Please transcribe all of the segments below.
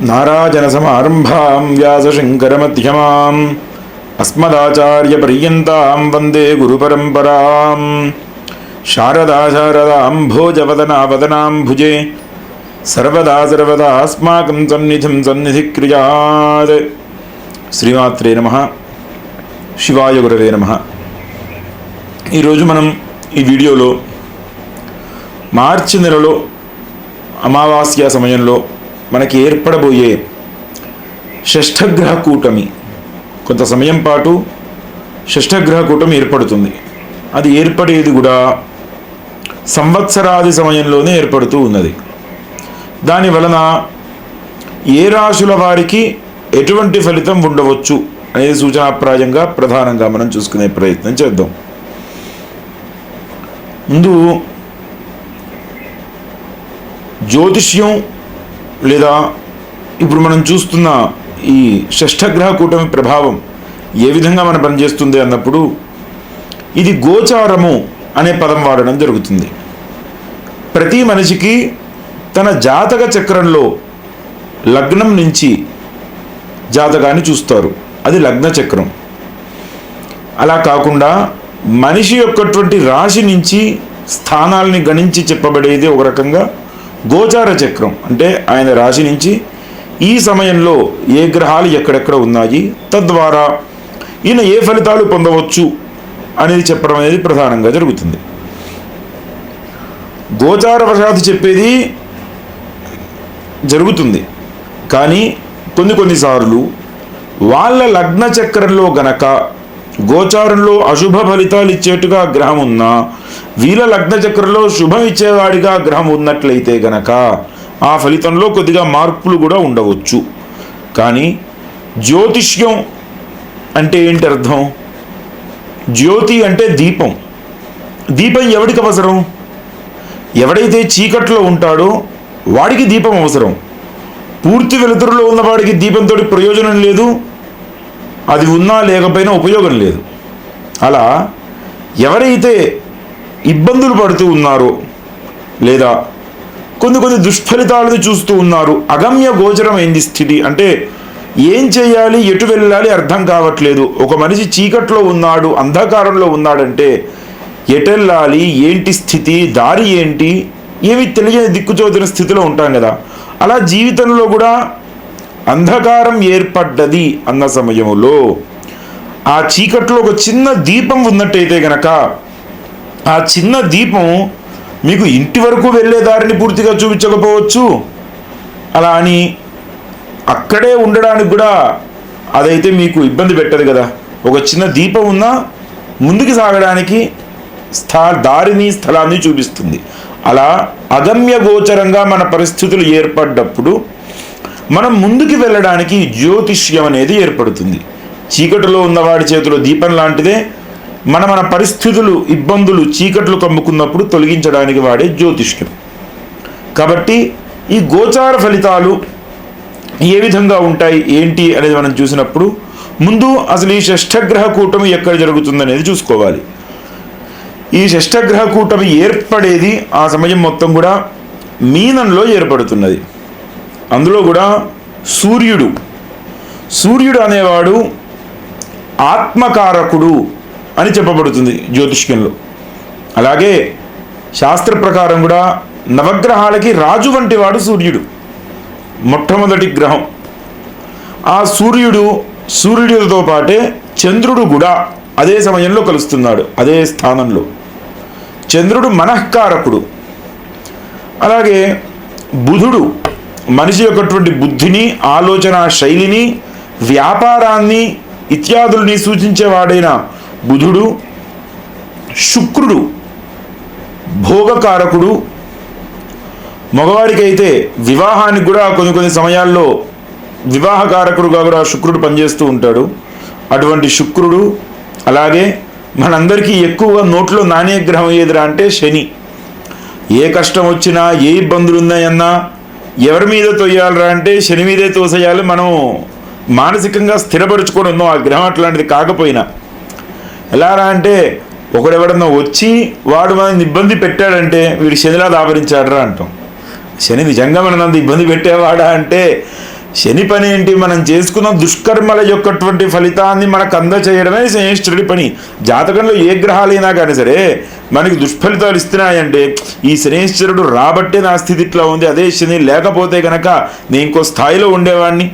నారాజనసమారంభాం వ్యాసశంకరమధ్యమాం అస్మదాచార్యపర్యంతాం వందే గురుపరంపరాం శారదా శారదాం భోజవదనావదనాం భుజే సర్వదా సర్వదా అస్మాకం సన్నిధిం సన్నిధిక్రియాత్ శ్రీమాత్రే నమ శివాయ గురవే నమ ఈరోజు మనం ఈ వీడియోలో మార్చి నెలలో అమావాస్య సమయంలో మనకి ఏర్పడబోయే షష్ఠగ్రహ కూటమి. కొంత సమయం పాటు షష్ఠగ్రహ కూటమి ఏర్పడుతుంది. అది ఏర్పడేది కూడా సంవత్సరాది సమయంలోనే ఏర్పడుతూ ఉన్నది. దాని వలన ఏ రాశుల వారికి ఎటువంటి ఫలితం ఉండవచ్చు అనేది సూచనాప్రాయంగా ప్రధానంగా మనం చూసుకునే ప్రయత్నం చేద్దాం. ముందు జ్యోతిష్యం లేదా ఇప్పుడు మనం చూస్తున్న ఈ షష్ఠగ్రహ కూటమి ప్రభావం ఏ విధంగా మన పనిచేస్తుంది అన్నప్పుడు ఇది గోచారము అనే పదం వాడడం జరుగుతుంది. ప్రతి మనిషికి తన జాతక చక్రంలో లగ్నం నుంచి జాతకాన్ని చూస్తారు. అది లగ్న చక్రం. అలా కాకుండా మనిషి యొక్కటువంటి రాశి నుంచి స్థానాల్ని గణించి చెప్పబడేది ఒక రకంగా గోచార చక్రం అంటే ఆయన రాశి నుంచి ఈ సమయంలో ఏ గ్రహాలు ఎక్కడెక్కడ ఉన్నాయి తద్వారా ఈయన ఏ ఫలితాలు పొందవచ్చు అనేది చెప్పడం అనేది ప్రధానంగా జరుగుతుంది. గోచార వశాత్తు చెప్పేది జరుగుతుంది. కానీ కొన్ని కొన్నిసార్లు వాళ్ళ లగ్న చక్రంలో గనక గోచారంలో అశుభ ఫలితాలు ఇచ్చేట్టుగా గ్రహం ఉన్నా వీల లగ్న చక్రంలో శుభం ఇచ్చేవాడిగా గ్రహం ఉన్నట్లయితే గనక ఆ ఫలితంలో కొద్దిగా మార్పులు కూడా ఉండవచ్చు. కానీ జ్యోతిష్యం అంటే ఏంటి అర్థం? జ్యోతి అంటే దీపం. దీపం ఎవడికి అవసరం? ఎవడైతే చీకట్లో ఉంటాడో వాడికి దీపం అవసరం. పూర్తి వెలుతురులో ఉన్నవాడికి దీపంతో ప్రయోజనం లేదు. అది ఉన్నా లేకపోయినా ఉపయోగం లేదు. అలా ఎవరైతే ఇబ్బందులు పడుతూ ఉన్నారు లేదా కొన్ని కొన్ని దుష్ఫలితాలను చూస్తూ ఉన్నారు. అగమ్య గోచరమైంది స్థితి? అంటే ఏం చేయాలి? ఎటు వెళ్ళాలి? అర్థం కావట్లేదు. ఒక మనిషి చీకట్లో ఉన్నాడు అంధకారంలో ఉన్నాడంటే ఎటెళ్ళాలి? ఏంటి స్థితి? దారి ఏంటి? ఏమి తెలియని దిక్కుచోదిన స్థితిలో ఉంటాం కదా. అలా జీవితంలో కూడా అంధకారం ఏర్పడ్డది అన్న సమయంలో ఆ చీకట్లో ఒక చిన్న దీపం ఉన్నట్టయితే గనక ఆ చిన్న దీపం మీకు ఇంటి వరకు వెళ్ళే దారిని పూర్తిగా చూపించకపోవచ్చు. అలా అని అక్కడే ఉండడానికి కూడా అదైతే మీకు ఇబ్బంది పెట్టదు కదా. ఒక చిన్న దీపం ఉన్నా ముందుకు సాగడానికి స్థా దారిని స్థలాన్ని చూపిస్తుంది. అలా అగమ్య గోచరంగా మన పరిస్థితులు ఏర్పడ్డప్పుడు మనం ముందుకు వెళ్ళడానికి జ్యోతిష్యం అనేది ఏర్పడుతుంది. చీకటిలో ఉన్నవాడి చేతిలో దీపం లాంటిదే మన మన పరిస్థితులు ఇబ్బందులు చీకట్లు కమ్ముకున్నప్పుడు తొలగించడానికి వాడే జ్యోతిష్యం కాబట్టి ఈ గోచార ఫలితాలు ఏ విధంగా ఉంటాయి ఏంటి అనేది మనం చూసినప్పుడు ముందు అసలు ఈ షష్ఠగ్రహ కూటమి ఎక్కడ జరుగుతుందనేది చూసుకోవాలి. ఈ షష్ఠగ్రహ కూటమి ఏర్పడేది ఆ సమయం మొత్తం కూడా మీనంలో ఏర్పడుతున్నది. అందులో కూడా సూర్యుడు. సూర్యుడు అనేవాడు ఆత్మకారకుడు. అని చెప్పబడుతుంది జ్యోతిష్యంలో. అలాగే శాస్త్ర ప్రకారం కూడా నవగ్రహాలకి రాజు వంటి వాడు సూర్యుడు. మొట్టమొదటి గ్రహం. ఆ సూర్యుడు సూర్యుడితో పాటే చంద్రుడు కూడా అదే సమయంలో కలుస్తున్నాడు అదే స్థానంలో. చంద్రుడు మనఃకారకుడు. అలాగే బుధుడు మనిషి యొక్కటువంటి బుద్ధిని ఆలోచన శైలిని వ్యాపారాన్ని ఇత్యాదుల్ని సూచించేవాడైన బుధుడు శుక్రుడు భోగకారకుడు. మగవాడికైతే వివాహానికి కూడా కొన్ని కొన్ని సమయాల్లో వివాహకారకుడుగా కూడా శుక్రుడు పనిచేస్తూ ఉంటాడు. అటువంటి శుక్రుడు అలాగే మనందరికీ ఎక్కువగా నోట్లో నాణ్య గ్రహం ఏదిరా అంటే శని. ఏ కష్టం వచ్చినా ఏ ఇబ్బందులు ఉన్నాయన్నా ఎవరి మీద తొయ్యాలరా అంటే శని మీదే తోసేయాలి. మనం మానసికంగా స్థిరపరుచుకొని ఉన్నాం. ఆ గ్రహం అట్లాంటిది కాకపోయినా ఎలారా అంటే ఒకడెవడన్నా వచ్చి వాడు మనల్ని ఇబ్బంది పెట్టాడంటే వీడు శనిలా దాపరించాడరా అంటాం. శని నిజంగా మనం అంత ఇబ్బంది పెట్టేవాడా అంటే శని పని ఏంటి? మనం చేసుకున్న దుష్కర్మల యొక్కటువంటి ఫలితాన్ని మనకు అందచేయడమే శనిష్ఠుడి పని. జాతకంలో ఏ గ్రహాలైనా కానీ సరే మనకి దుష్ఫలితాలు ఇస్తున్నాయంటే ఈ శనిశ్వరుడు రాబట్టే నా స్థితి ఇట్లా ఉంది. అదే శని లేకపోతే కనుక నేను ఇంకో స్థాయిలో ఉండేవాడిని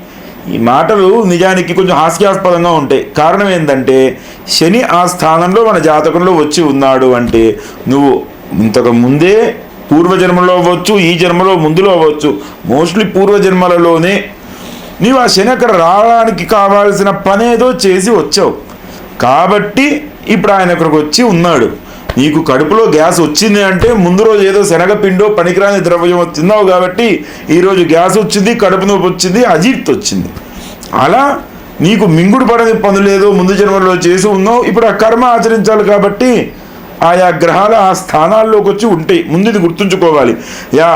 ఈ మాటలు నిజానికి కొంచెం హాస్యాస్పదంగా ఉంటాయి. కారణం ఏంటంటే శని ఆ స్థానంలో మన జాతకంలో వచ్చి ఉన్నాడు అంటే నువ్వు ఇంతకు ముందే పూర్వజన్మలో అవ్వచ్చు ఈ జన్మలో ముందులో అవ్వచ్చు మోస్ట్లీ పూర్వజన్మలలోనే నీవు ఆ శని అక్కడ రావడానికి కావాల్సిన పనేదో చేసి వచ్చావు. కాబట్టి ఇప్పుడు ఆయన అక్కడికి వచ్చి ఉన్నాడు. నీకు కడుపులో గ్యాస్ వచ్చింది అంటే ముందు రోజు ఏదో శనగపిండో పనికిరాని ద్రవ్యం తిన్నావు కాబట్టి ఈరోజు గ్యాస్ వచ్చింది కడుపు నొప్పి వచ్చింది అజీర్తి వచ్చింది. అలా నీకు మింగుడు పడని పనులు ఏదో ముందు జన్మలో చేసి ఉన్నావు ఇప్పుడు ఆ కర్మ ఆచరించాలి కాబట్టి ఆయా గ్రహాలు ఆ స్థానాల్లోకి వచ్చి ఉంటాయి. ముందు ఇది గుర్తుంచుకోవాలి. యా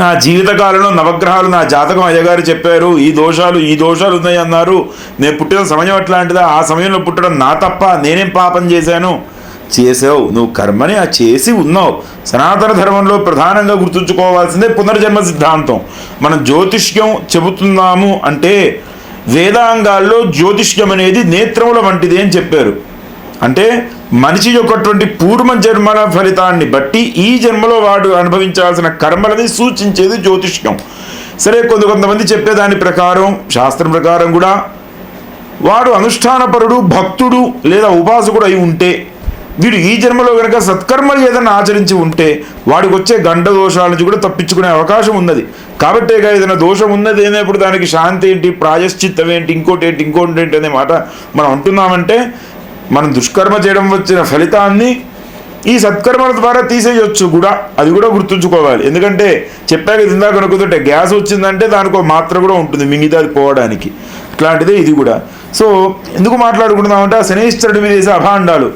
నా జీవితకాలంలో నవగ్రహాలు నా జాతకం అయ్యగారు చెప్పారు ఈ దోషాలు ఈ దోషాలు ఉన్నాయి అన్నారు నేను పుట్టిన సమయం అట్లాంటిదా? ఆ సమయంలో పుట్టడం నా తప్ప నేనేం పాపం చేశాను? చేసావు. నువ్వు కర్మని ఆ చేసి ఉన్నావు. సనాతన ధర్మంలో ప్రధానంగా గుర్తుంచుకోవాల్సిందే పునర్జన్మ సిద్ధాంతం. మనం జ్యోతిష్యం చెబుతున్నాము అంటే వేదాంగాల్లో జ్యోతిష్యం అనేది నేత్రముల వంటిది అని చెప్పారు. అంటే మనిషి యొక్కటువంటి పూర్వ జన్మల ఫలితాన్ని బట్టి ఈ జన్మలో వాడు అనుభవించాల్సిన కర్మలని సూచించేది జ్యోతిష్యం. సరే కొంత కొంతమంది చెప్పేదాని ప్రకారం శాస్త్రం ప్రకారం కూడా వాడు అనుష్ఠానపరుడు భక్తుడు లేదా ఉపాసకుడు అయి ఉంటే వీడు ఈ జన్మలో కనుక సత్కర్మలు ఏదైనా ఆచరించి ఉంటే వాడికి వచ్చే గండ దోషాల నుంచి కూడా తప్పించుకునే అవకాశం ఉన్నది. కాబట్టేగా ఏదైనా దోషం ఉన్నది ఏమైనప్పుడు దానికి శాంతి ఏంటి ప్రాయశ్చిత్తం ఏంటి ఇంకోటి ఏంటి ఇంకోటి ఏంటి అనే మాట మనం అంటున్నామంటే మనం దుష్కర్మ చేయడం వచ్చిన ఫలితాన్ని ఈ సత్కర్మల ద్వారా తీసేయొచ్చు కూడా. అది కూడా గుర్తుంచుకోవాలి. ఎందుకంటే చెప్పాక ఇది ఇందాక అనుకుంటుంటే గ్యాస్ వచ్చిందంటే దానికి ఒక మాత్ర కూడా ఉంటుంది మిగతా అది పోవడానికి. అట్లాంటిదే ఇది కూడా. సో ఎందుకు మాట్లాడుకుంటున్నామంటే ఆ శనేశ్వరుడి మీద వేసే అభాండాలు.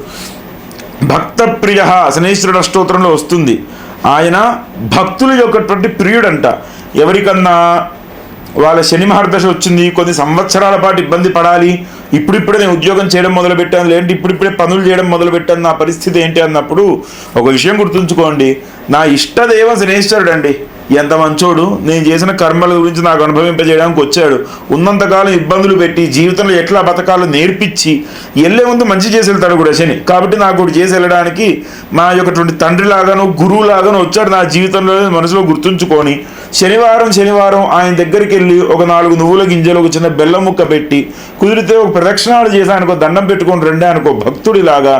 భక్త ప్రియ శనేశ్వరుడు అష్టోత్తరంలో వస్తుంది. ఆయన భక్తుల యొక్కటువంటి ప్రియుడంట. ఎవరికన్నా వాళ్ళ శని మహర్దశ వచ్చింది కొన్ని సంవత్సరాల పాటు ఇబ్బంది పడాలి ఇప్పుడిప్పుడే నేను ఉద్యోగం చేయడం మొదలుపెట్టాను లేదంటే ఇప్పుడిప్పుడే పనులు చేయడం మొదలుపెట్టాను నా పరిస్థితి ఏంటి అన్నప్పుడు ఒక విషయం గుర్తుంచుకోండి. నా ఇష్టదేవ శనేశ్వరుడు అండి ఎంత మంచోడు? నేను చేసిన కర్మల గురించి నాకు అనుభవింపజేయడానికి వచ్చాడు. ఉన్నంతకాలం ఇబ్బందులు పెట్టి జీవితంలో ఎట్లా బతకాలో నేర్పించి వెళ్ళే ముందు మంచి చేసి వెళ్తాడు కూడా శని. కాబట్టి నాకు కూడా చేసి వెళ్ళడానికి మా యొక్కటువంటి తండ్రిలాగాను గురువులాగాను వచ్చాడు నా జీవితంలో మనసులో గుర్తుంచుకొని. శనివారం శనివారం ఆయన దగ్గరికి వెళ్ళి ఒక నాలుగు నువ్వుల గింజలు ఒక చిన్న బెల్లం ముక్క పెట్టి కుదిరితే ఒక ప్రదక్షిణాలు చేసి ఆయనకు దండం పెట్టుకొని రెండే అనుకో భక్తుడిలాగా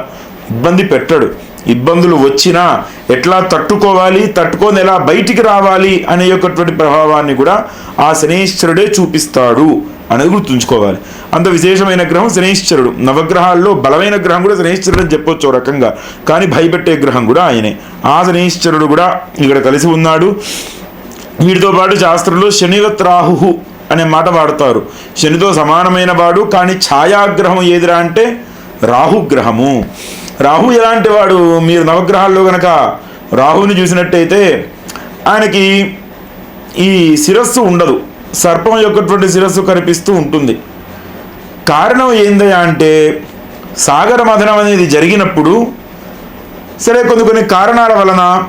ఇబ్బంది పెట్టాడు. ఇబ్బందులు వచ్చినా ఎట్లా తట్టుకోవాలి తట్టుకొని ఎలా బయటికి రావాలి అనే యొక్కటువంటి ప్రభావాన్ని కూడా ఆ శనేశ్వరుడే చూపిస్తాడు అనేది గుర్తుంచుకోవాలి అంత విశేషమైన గ్రహం శనేశ్వరుడు. నవగ్రహాల్లో బలమైన గ్రహం కూడా శనేశ్వరుడు అని చెప్పొచ్చు రకంగా. కానీ భయపెట్టే గ్రహం కూడా ఆయనే. ఆ శనేశ్వరుడు కూడా ఇక్కడ కలిసి ఉన్నాడు. వీటితో పాటు శాస్త్రంలో శనివత్రాహు అనే మాట వాడతారు. శనితో సమానమైన వాడు కానీ ఛాయాగ్రహం ఏదిరా అంటే రాహుగ్రహము. రాహు ఎలాంటి వాడు? మీరు నవగ్రహాల్లో గనక రాహుని చూసినట్టయితే ఆయనకి ఈ శిరస్సు ఉండదు. సర్పం యొక్కటువంటి శిరస్సు కనిపిస్తూ ఉంటుంది. కారణం ఏందయ్యా అంటే సాగర మథనం అనేది జరిగినప్పుడు సరే కొన్ని కొన్ని కారణాల వలన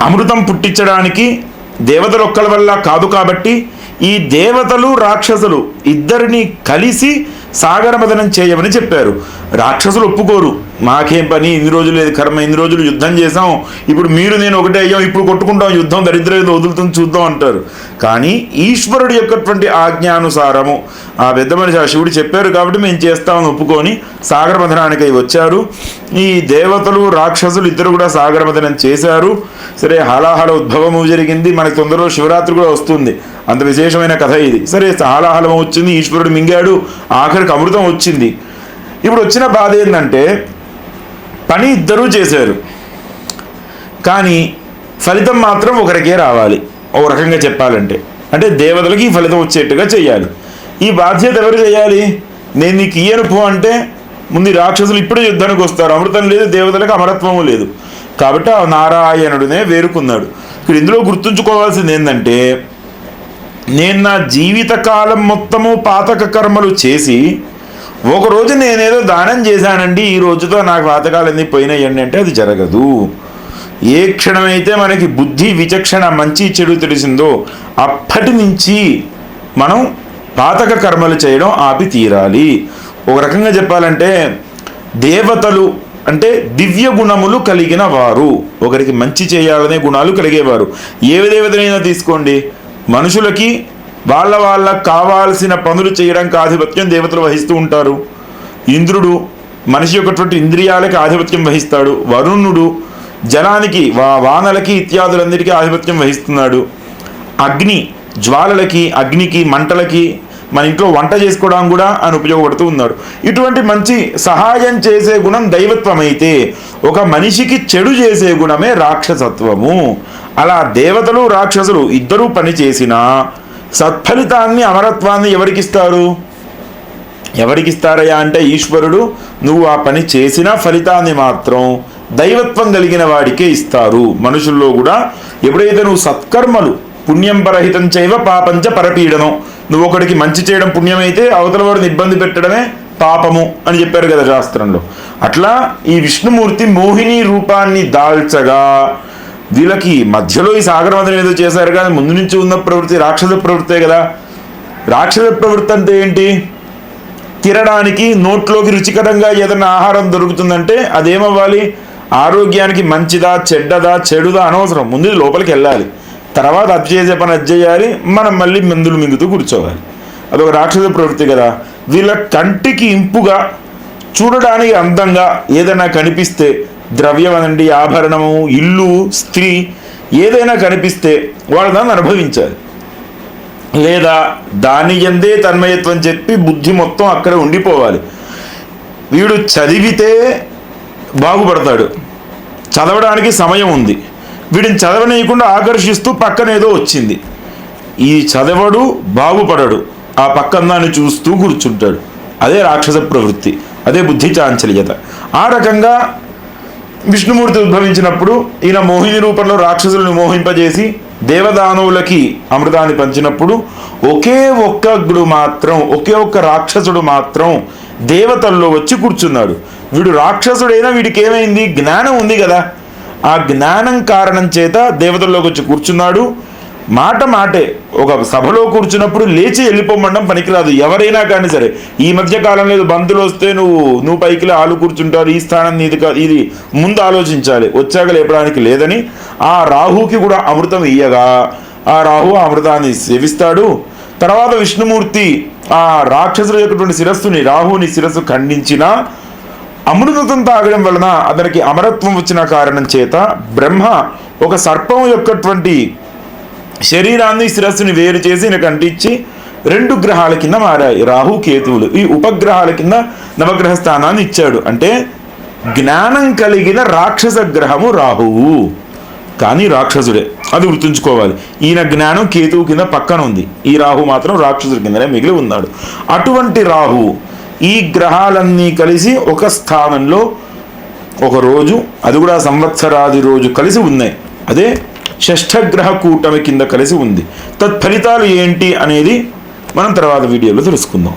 అమృతం పుట్టించడానికి దేవతలు ఒక్కల వల్ల కాదు కాబట్టి ఈ దేవతలు రాక్షసులు ఇద్దరిని కలిసి సాగర మథనం చేయమని చెప్పారు. రాక్షసులు ఒప్పుకోరు. మాకేం పని? ఇన్ని రోజులు లేదు కర్మ ఇన్ని రోజులు యుద్ధం చేసాం ఇప్పుడు మీరు నేను ఒకటే అయ్యాం ఇప్పుడు కొట్టుకుంటాం యుద్ధం దరిద్ర ఏదో వదులుతుంది చూద్దాం అంటారు. కానీ ఈశ్వరుడు యొక్కటువంటి ఆజ్ఞానుసారము ఆ పెద్ద మనిషి ఆ శివుడు చెప్పారు కాబట్టి మేము చేస్తామని ఒప్పుకొని సాగరమథనానికి వచ్చారు. ఈ దేవతలు రాక్షసులు ఇద్దరు కూడా సాగరమథనం చేశారు. సరే హలాహల ఉద్భవము జరిగింది. మనకి తొందరలో శివరాత్రి కూడా వస్తుంది. అంత విశేషమైన కథ ఇది. సరే హలాహలం వచ్చింది ఈశ్వరుడు మింగాడు ఆఖరికి అమృతం వచ్చింది. ఇప్పుడు వచ్చిన బాధ ఏంటంటే పని ఇద్దరూ చేశారు. కానీ ఫలితం మాత్రం ఒకరికే రావాలి. ఒక రకంగా చెప్పాలంటే. అంటే దేవతలకి ఈ ఫలితం వచ్చేట్టుగా చేయాలి ఈ బాధ్యత ఎవరు చేయాలి? నేను నీకు ఇయ్యను పో అంటే ముందు రాక్షసులు ఇప్పుడే యుద్ధానికి వస్తారు. అమృతం లేదు దేవతలకు అమరత్వము లేదు. కాబట్టి ఆ నారాయణుడినే వేరుకున్నాడు. ఇక్కడ ఇందులో గుర్తుంచుకోవాల్సింది ఏంటంటే నేను నా జీవితకాలం మొత్తము పాతక కర్మలు చేసి ఒకరోజు నేనేదో దానం చేశానండి ఈ రోజుతో నాకు పాతకాలన్నీ పోయినాయండి అంటే అది జరగదు. ఏ క్షణమైతే మనకి బుద్ధి విచక్షణ మంచి చెడు తెలిసిందో అప్పటి నుంచి మనం పాతక కర్మలు చేయడం ఆపి తీరాలి. ఒక రకంగా చెప్పాలంటే దేవతలు అంటే దివ్య గుణములు కలిగిన వారు. ఒకరికి మంచి చేయాలనే గుణాలు కలిగేవారు. ఏ దేవతనైనా తీసుకోండి? మనుషులకి వాళ్ళ వాళ్ళకు కావాల్సిన పనులు చేయడానికి ఆధిపత్యం దేవతలు వహిస్తూ ఉంటారు. ఇంద్రుడు మనిషి యొక్కటువంటి ఇంద్రియాలకి ఆధిపత్యం వహిస్తాడు. వరుణుడు జలానికి వా వానలకి ఇత్యాదులందరికీ ఆధిపత్యం వహిస్తున్నాడు. అగ్ని జ్వాలలకి అగ్నికి మంటలకి మన ఇంట్లో వంట చేసుకోవడానికి కూడా ఆయన ఉపయోగపడుతూ ఉన్నాడు. ఇటువంటి మంచి సహాయం చేసే గుణం దైవత్వం అయితే ఒక మనిషికి చెడు చేసే గుణమే రాక్షసత్వము. అలా దేవతలు రాక్షసులు ఇద్దరూ పని చేసినా సత్ఫలితాన్ని అమరత్వాన్ని ఎవరికిస్తారు? ఎవరికిస్తారయ్యా అంటే ఈశ్వరుడు నువ్వు ఆ పని చేసిన ఫలితాన్ని మాత్రం దైవత్వం కలిగిన వాడికే ఇస్తారు. మనుషుల్లో కూడా ఎప్పుడైతే నువ్వు సత్కర్మలు పుణ్యం పరహితం చేయవ పాపంచ పరపీడనం నువ్వు ఒకడికి మంచి చేయడం పుణ్యమైతే అవతల వాడిని ఇబ్బంది పెట్టడమే పాపము అని చెప్పారు కదా శాస్త్రంలో. అట్లా ఈ విష్ణుమూర్తి మోహిని రూపాన్ని దాల్చగా వీళ్ళకి మధ్యలో ఈ సాగరమదనం ఏదో చేశారు కానీ ముందు నుంచి ఉన్న ప్రవృత్తి రాక్షస ప్రవృత్తే కదా. రాక్షస ప్రవృత్తి అంటే ఏంటి? తినడానికి నోట్లోకి రుచికరంగా ఏదైనా ఆహారం దొరుకుతుందంటే అదేమవ్వాలి? ఆరోగ్యానికి మంచిదా చెడ్డదా చెడుదా అనవసరం. ముందు లోపలికి వెళ్ళాలి. తర్వాత అది చేసే పని అది చేయాలి. మనం మళ్ళీ మందులు మింగుతూ కూర్చోవాలి. అదొక రాక్షస ప్రవృత్తి కదా. వీళ్ళ కంటికి ఇంపుగా చూడడానికి అందంగా ఏదైనా కనిపిస్తే ద్రవ్యం అనండి ఆభరణము ఇల్లు స్త్రీ ఏదైనా కనిపిస్తే వాడు దాన్ని అనుభవించాలి. లేదా దాని ఎందే తన్మయత్వం చెప్పి బుద్ధి మొత్తం అక్కడ ఉండిపోవాలి. వీడు చదివితే బాగుపడతాడు. చదవడానికి సమయం ఉంది. వీడిని చదవనీయకుండా ఆకర్షిస్తూ పక్కన ఏదో వచ్చింది. ఈ చదవడు బాగుపడడు. ఆ పక్కన దాన్ని చూస్తూ కూర్చుంటాడు. అదే రాక్షస ప్రవృత్తి అదే బుద్ధి చాంచల్యత. ఆ రకంగా విష్ణుమూర్తి ఉద్భవించినప్పుడు ఈయన మోహిని రూపంలో రాక్షసులను మోహింపజేసి దేవదానవులకి అమృతాన్ని పంచినప్పుడు ఒకే ఒక్కడు మాత్రం ఒకే ఒక్క రాక్షసుడు మాత్రం దేవతల్లో వచ్చి కూర్చున్నాడు. వీడు రాక్షసుడైనా వీడికి ఏమైంది? జ్ఞానం ఉంది కదా. ఆ జ్ఞానం కారణం చేత దేవతల్లోకి వచ్చి కూర్చున్నాడు. మాట మాటే. ఒక సభలో కూర్చున్నప్పుడు లేచి వెళ్ళిపోమడం పనికిరాదు. ఎవరైనా కానీ సరే ఈ మధ్య కాలంలో బంతులు వస్తే నువ్వు నువ్వు పైకిలో ఆలు కూర్చుంటారు. ఈ స్థానం నీది కాదు ఇది ముందు ఆలోచించాలి. వచ్చాక లేపడానికి లేదని ఆ రాహుకి కూడా అమృతం ఇయ్యగా. ఆ రాహు ఆ అమృతాన్ని సేవిస్తాడు. తర్వాత విష్ణుమూర్తి ఆ రాక్షసుల యొక్కటువంటి శిరస్సుని రాహుని శిరస్సు ఖండించిన అమృతం తాగడం వలన అతనికి అమరత్వం వచ్చిన కారణం చేత బ్రహ్మ ఒక సర్పం యొక్కటువంటి శరీరాన్ని శిరస్సుని వేరు చేసి ఈయనకు అంటించి రెండు గ్రహాల కింద మారాయి. రాహు కేతువులు. ఈ ఉపగ్రహాల కింద నవగ్రహ స్థానాన్ని ఇచ్చాడు. అంటే జ్ఞానం కలిగిన రాక్షస గ్రహము రాహువు. కానీ రాక్షసుడే. అది గుర్తుంచుకోవాలి. ఈయన జ్ఞానం కేతువు కింద పక్కన ఉంది. ఈ రాహు మాత్రం రాక్షసుడి కిందనే మిగిలి ఉన్నాడు. అటువంటి రాహు ఈ గ్రహాలన్నీ కలిసి ఒక స్థానంలో ఒక రోజు అది కూడా సంవత్సరాది రోజు కలిసి ఉన్నాయి. అదే షష్ఠగ్రహ కూటమి కింద కలిసి ఉంది. తత్ఫలితాలు ఏంటి అనేది మనం తర్వాత వీడియోలో తెలుసుకుందాం.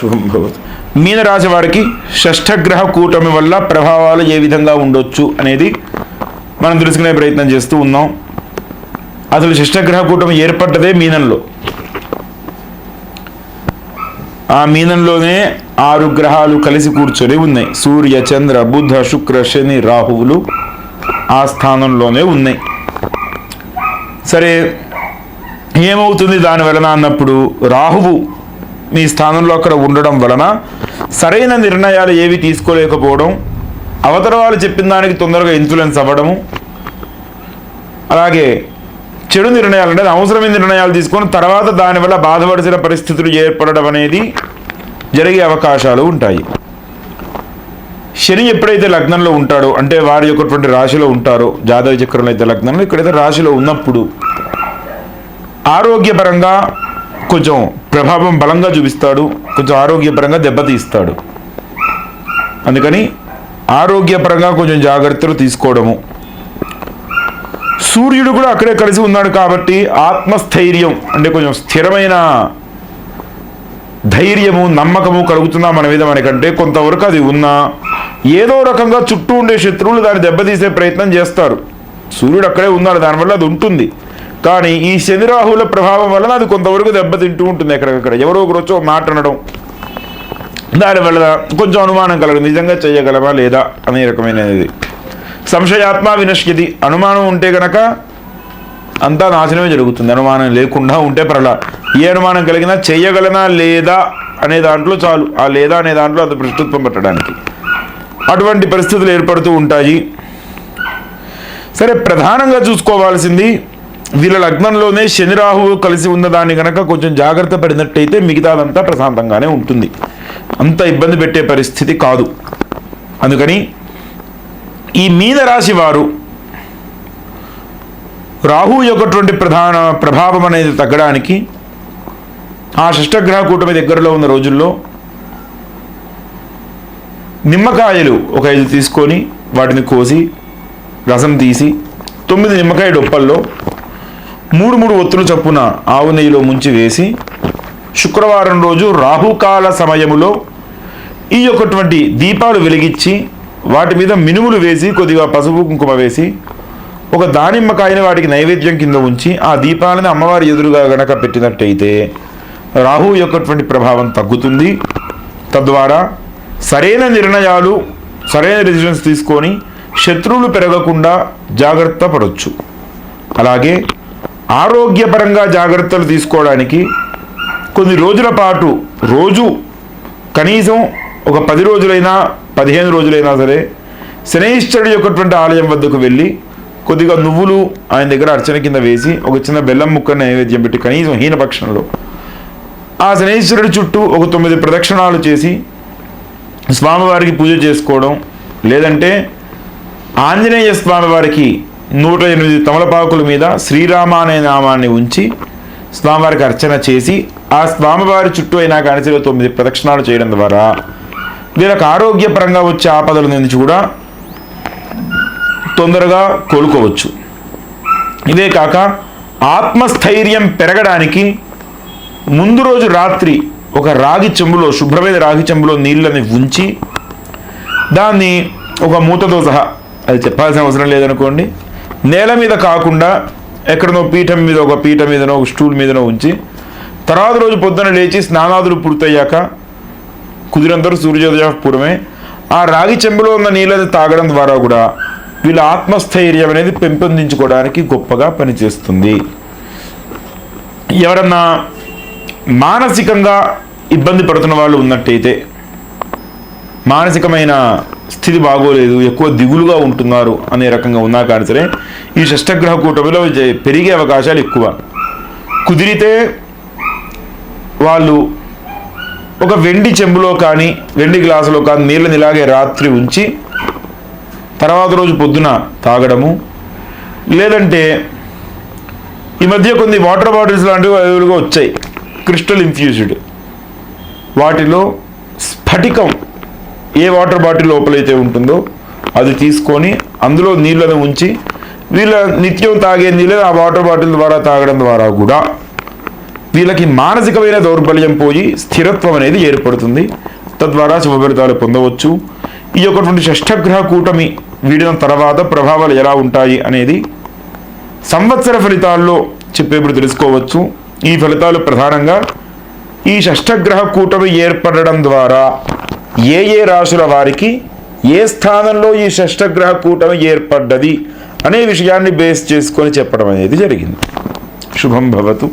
శుభం భవతు. మీనరాశి వారికి షష్ఠగ్రహ కూటమి వల్ల ప్రభావాలు ఏ విధంగా ఉండొచ్చు అనేది మనం తెలుసుకునే ప్రయత్నం చేస్తూ ఉన్నాం. అసలు షష్ఠగ్రహ కూటమి ఏర్పడ్డదే మీనంలో. ఆ మీనంలోనే ఆరు గ్రహాలు కలిసి కూర్చొని ఉన్నాయి. సూర్య చంద్ర బుధ శుక్ర శని రాహువులు ఆ స్థానంలోనే ఉన్నాయి. సరే ఏమవుతుంది దాని వలన అన్నప్పుడు రాహువు మీ స్థానంలో అక్కడ ఉండడం వలన సరైన నిర్ణయాలు ఏవి తీసుకోలేకపోవడం అవతల వాళ్ళు చెప్పిన దానికి తొందరగా ఇన్ఫ్లుయెన్స్ అవ్వడము అలాగే చెడు నిర్ణయాలు అంటే అవసరమైన నిర్ణయాలు తీసుకొని తర్వాత దానివల్ల బాధపడిసిన పరిస్థితులు ఏర్పడడం అనేది జరిగే అవకాశాలు ఉంటాయి. శని ఎప్పుడైతే లగ్నంలో ఉంటాడో అంటే వారి యొక్కటువంటి రాశిలో ఉంటారో జాతక చక్రంలో అయితే లగ్నంలో ఇక్కడైతే రాశిలో ఉన్నప్పుడు ఆరోగ్యపరంగా కొంచెం ప్రభావం బలంగా చూపిస్తాడు కొంచెం ఆరోగ్యపరంగా దెబ్బతీస్తాడు అందుకని ఆరోగ్యపరంగా కొంచెం జాగ్రత్తలు తీసుకోవడము. సూర్యుడు కూడా అక్కడే కలిసి ఉన్నాడు కాబట్టి ఆత్మస్థైర్యం అంటే కొంచెం స్థిరమైన ధైర్యము నమ్మకము కలుగుతుందా మన మీద మనకంటే కొంతవరకు అది ఉన్నా ఏదో రకంగా చుట్టూ ఉండే శత్రువులు దాన్ని దెబ్బతీసే ప్రయత్నం చేస్తారు. సూర్యుడు అక్కడే ఉన్నాడు దానివల్ల అది ఉంటుంది. కానీ ఈ శని రాహుల ప్రభావం వలన అది కొంతవరకు దెబ్బతింటూ ఉంటుంది ఎక్కడికక్కడ. ఎవరో ఒకరు వచ్చి ఒక మాట అనడం దానివల్ల కొంచెం అనుమానం కలగదు నిజంగా చేయగలమా లేదా అనే రకమైనది. సంశయాత్మ వినశ్యతి అనుమానం ఉంటే గనక అంతా నాశనమే జరుగుతుంది. అనుమానం లేకుండా ఉంటే పర్లా ఏ అనుమానం కలిగినా చేయగలనా లేదా అనే దాంట్లో చాలు. ఆ లేదా అనే దాంట్లో అది ప్రస్తుత్వం పెట్టడానికి. అటువంటి పరిస్థితులు ఏర్పడుతూ ఉంటాయి. సరే ప్రధానంగా చూసుకోవాల్సింది వీళ్ళ లగ్నంలోనే శని రాహువు కలిసి ఉన్నదాన్ని కనుక కొంచెం జాగ్రత్త పడినట్టయితే మిగతాదంతా ప్రశాంతంగానే ఉంటుంది. అంత ఇబ్బంది పెట్టే పరిస్థితి కాదు. అందుకని ఈ మీనరాశి వారు రాహు యొక్కటువంటి ప్రధాన ప్రభావం అనేది తగ్గడానికి ఆ షష్టగ్రహ కూటమి దగ్గరలో ఉన్న రోజుల్లో నిమ్మకాయలు ఒక ఐదు తీసుకొని వాటిని కోసి రసం తీసి తొమ్మిది నిమ్మకాయ డొప్పల్లో మూడు మూడు ఒత్తులు చప్పున ఆవు నెయ్యిలో ముంచి వేసి శుక్రవారం రోజు రాహుకాల సమయములో ఈ యొక్కటువంటి దీపాలు వెలిగించి వాటి మీద మినుములు వేసి కొద్దిగా పసుపు కుంకుమ వేసి ఒక దానిమ్మకాయని వాటికి నైవేద్యం కింద ఉంచి ఆ దీపాలను అమ్మవారి ఎదురుగా గనక పెట్టినట్టయితే రాహు యొక్కటువంటి ప్రభావం తగ్గుతుంది. తద్వారా సరైన నిర్ణయాలు సరైన డెసిషన్స్ తీసుకొని శత్రువులు పెరగకుండా జాగ్రత్త పడవచ్చు అలాగే ఆరోగ్యపరంగా జాగ్రత్తలు తీసుకోవడానికి కొన్ని రోజుల పాటు రోజు కనీసం ఒక పది రోజులైనా పదిహేను రోజులైనా సరే శనైశ్వరుడు యొక్కటువంటి ఆలయం వద్దకు వెళ్ళి కొద్దిగా నువ్వులు ఆయన దగ్గర అర్చన కింద వేసి ఒక చిన్న బెల్లం ముక్కని నైవేద్యం పెట్టి కనీసం హీనపక్షంలో ఆ శనైశ్వరుడి చుట్టూ ఒక తొమ్మిది ప్రదక్షిణాలు చేసి స్వామివారికి పూజ చేసుకోవడం లేదంటే ఆంజనేయ స్వామివారికి నూట ఎనిమిది తమలపాకుల మీద శ్రీరామ అనే నామాన్ని ఉంచి స్వామివారికి అర్చన చేసి ఆ స్వామివారి చుట్టూ అయినా కానిసరి తొమ్మిది ప్రదక్షిణాలు చేయడం ద్వారా వీళ్ళకి ఆరోగ్యపరంగా వచ్చే ఆపదల నుంచి కూడా తొందరగా కోలుకోవచ్చు. ఇదే కాక ఆత్మస్థైర్యం పెరగడానికి ముందు రోజు రాత్రి ఒక రాగి చెంబులో శుభ్రమైన రాగి చెంబులో నీళ్ళని ఉంచి దాన్ని ఒక మూతతో సహా అది చెప్పాల్సిన అవసరం లేదనుకోండి నేల మీద కాకుండా ఎక్కడనో పీఠం మీద ఒక పీఠం మీదనో ఒక స్టూల్ మీదనో ఉంచి తర్వాత రోజు పొద్దున లేచి స్నానాదులు పూర్తయ్యాక కుదిరందరూ సూర్యోదయ పూర్వమే ఆ రాగి చెంబులో ఉన్న నీళ్ళని తాగడం ద్వారా కూడా వీళ్ళ ఆత్మస్థైర్యం అనేది పెంపొందించుకోవడానికి గొప్పగా పనిచేస్తుంది. ఎవరన్నా మానసికంగా ఇబ్బంది పడుతున్న వాళ్ళు ఉన్నట్టయితే మానసికమైన స్థితి బాగోలేదు ఎక్కువ దిగులుగా ఉంటున్నారు అనే రకంగా ఉన్నా కానీ సరే ఈ షష్టగ్రహ కూటమిలో పెరిగే అవకాశాలు ఎక్కువ. కుదిరితే వాళ్ళు ఒక వెండి చెంబులో కానీ వెండి గ్లాసులో కానీ నీళ్ళని ఇలాగే రాత్రి ఉంచి తర్వాత రోజు పొద్దున తాగడము లేదంటే ఈ మధ్య కొన్ని వాటర్ బాటిల్స్ లాంటివి అవైలబుల్గా వచ్చాయి. Crystal infused. వాటిలో స్ఫటికం ఏ వాటర్ బాటిల్ లోపలైతే ఉంటుందో అది తీసుకొని అందులో నీళ్ళను ఉంచి వీళ్ళ నిత్యం తాగే నీళ్ళని ఆ వాటర్ బాటిల్ ద్వారా తాగడం ద్వారా కూడా వీళ్ళకి మానసికమైన దౌర్బల్యం పోయి స్థిరత్వం అనేది ఏర్పడుతుంది. తద్వారా శుభఫలితాలు పొందవచ్చు. ఈ యొక్కటువంటి షష్ఠగ్రహ కూటమి వీడిన తర్వాత ప్రభావాలు ఎలా ఉంటాయి అనేది సంవత్సర ఫలితాల్లో చెప్పేప్పుడు తెలుసుకోవచ్చు. ఈ ఫలితాలు ప్రధానంగా ఈ షష్టగ్రహ కూటమి ఏర్పడడం ద్వారా ఏ ఏ రాశుల వారికి ఏ స్థానంలో ఈ షష్టగ్రహ కూటమి ఏర్పడ్డది అనే విషయాన్ని బేస్ చేసుకొని చెప్పడం అనేది జరిగింది. శుభం భవతు.